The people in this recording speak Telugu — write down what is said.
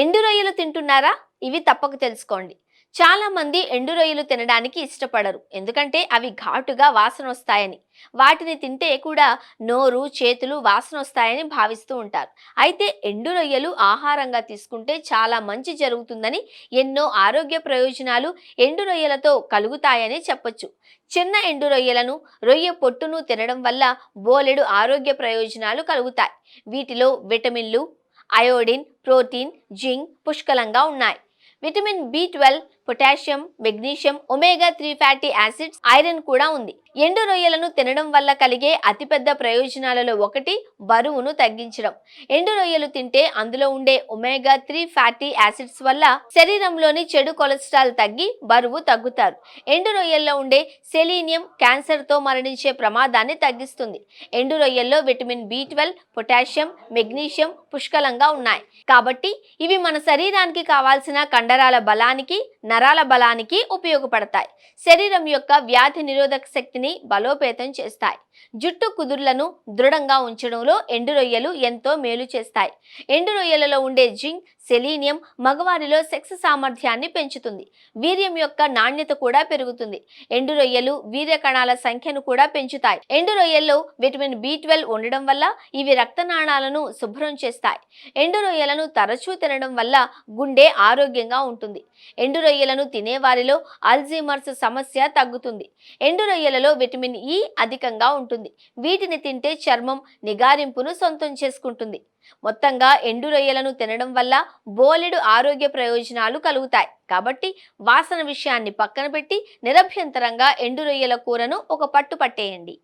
ఎండు రొయ్యలు తింటున్నారా? ఇవి తప్పక తెలుసుకోండి. చాలా మంది ఎండు రొయ్యలు తినడానికి ఇష్టపడరు. ఎందుకంటే అవి ఘాటుగా వాసన వస్తాయని. వాటిని తింటే కూడా నోరు చేతులు వాసన వస్తాయని భావిస్తూ ఉంటారు. అయితే ఎండు రొయ్యలు ఆహారంగా తీసుకుంటే చాలా మంచి జరుగుతుందని ఎన్నో ఆరోగ్య ప్రయోజనాలు ఎండు రొయ్యలతో కలుగుతాయని చెప్పొచ్చు. చిన్న ఎండు రొయ్యలను రొయ్య పొట్టును తినడం వల్ల బోలెడు ఆరోగ్య ప్రయోజనాలు కలుగుతాయి. వీటిలో విటమిన్లు అయోడిన్ ప్రోటీన్ జింక్ పుష్కలంగా ఉన్నాయి. Vitamin B twelve potassium magnesium omega three fatty acids iron కూడా ఉంది. ఎండు రొయ్యలను తినడం వల్ల కలిగే అతిపెద్ద ప్రయోజనాలలో ఒకటి బరువును తగ్గించడం. ఎండు రొయ్యలు తింటే అందులో ఉండే ఒమేగా త్రీ ఫ్యాటీ యాసిడ్స్ వల్ల శరీరంలోని చెడు కొలెస్ట్రాల్ తగ్గి బరువు తగ్గుతారు. ఎండు రొయ్యల్లో ఉండే సెలీనియం క్యాన్సర్తో మరణించే ప్రమాదాన్ని తగ్గిస్తుంది. ఎండు రొయ్యల్లో vitamin B twelve potassium magnesium పుష్కలంగా ఉన్నాయి. కాబట్టి ఇవి మన శరీరానికి కావాల్సిన కండరాల బలానికి నరాల బలానికి ఉపయోగపడతాయి. శరీరం యొక్క వ్యాధి నిరోధక శక్తిని బలోపేతం చేస్తాయి. జుట్టు కుదుర్లను దృఢంగా ఉంచడంలో ఎండు రొయ్యలు ఎంతో మేలు చేస్తాయి. ఎండు రొయ్యలలో ఉండే జింక్ సెలీనియం మగవారిలో సెక్స్ సామర్థ్యాన్ని పెంచుతుంది. వీర్యం యొక్క నాణ్యత కూడా పెరుగుతుంది. ఎండు రొయ్యలు వీర్య కణాల సంఖ్యను కూడా పెంచుతాయి. ఎండు రొయ్యల్లో విటమిన్ బి ట్వెల్వ్ ఉండడం వల్ల ఇవి రక్తనాళాలను శుభ్రం చేస్తాయి. ఎండు రొయ్యలను తరచూ తినడం వల్ల గుండె ఆరోగ్యంగా ఉంటుంది. ఎండు రొయ్యలను తినేవారిలో అల్జీమర్స్ సమస్య తగ్గుతుంది. ఎండు రొయ్యలలో విటమిన్ ఇ అధికంగా ఉంటుంది. వీటిని తింటే చర్మం నిగారింపును సొంతం చేసుకుంటుంది. మొత్తంగా ఎండు రొయ్యలను తినడం వల్ల బోలెడు ఆరోగ్య ప్రయోజనాలు కలుగుతాయి. కాబట్టి వాసన విషయాన్ని పక్కన పెట్టి నిరభ్యంతరంగా ఎండు రొయ్యల కూరను ఒక పట్టు పట్టేయండి.